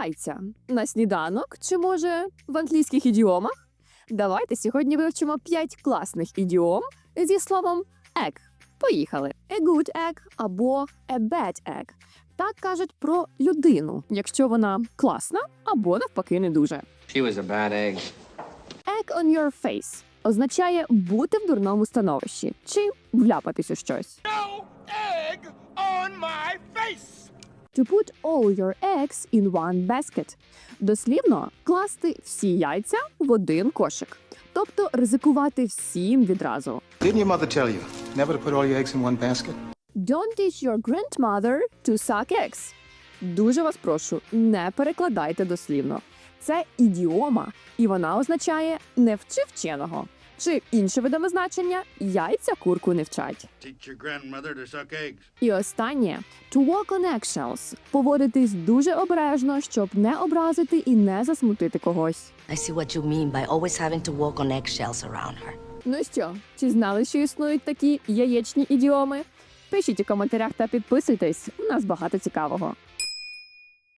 яйця на сніданок чи може в англійських ідіомах? Давайте сьогодні вивчимо 5 класних ідіом зі словом egg. Поїхали. A good egg або a bad egg. Так кажуть про людину, якщо вона класна або навпаки не дуже. She was a bad egg. Egg on your face означає бути в дурному становищі чи вляпатись у щось. No egg on my face! To put all your eggs in one basket. Дослівно класти всі яйця в один кошик. Тобто ризикувати всім відразу. Didn't your mother tell you never to put all your eggs in one basket? Don't teach your grandmother to suck eggs. Дуже вас прошу, не перекладайте дослівно. Це ідіома, і вона означає не вчи вченого. Чи інше видове значення яйця курку не вчать. Teach your grandmother to suck eggs. І останнє to walk on eggshells – поводитись дуже обережно, щоб не образити і не засмутити когось. I see what you mean by always having to walk on eggshells around her. Ну що, чи знали, що існують такі яєчні ідіоми? Пишіть у коментарях та підписуйтесь. У нас багато цікавого.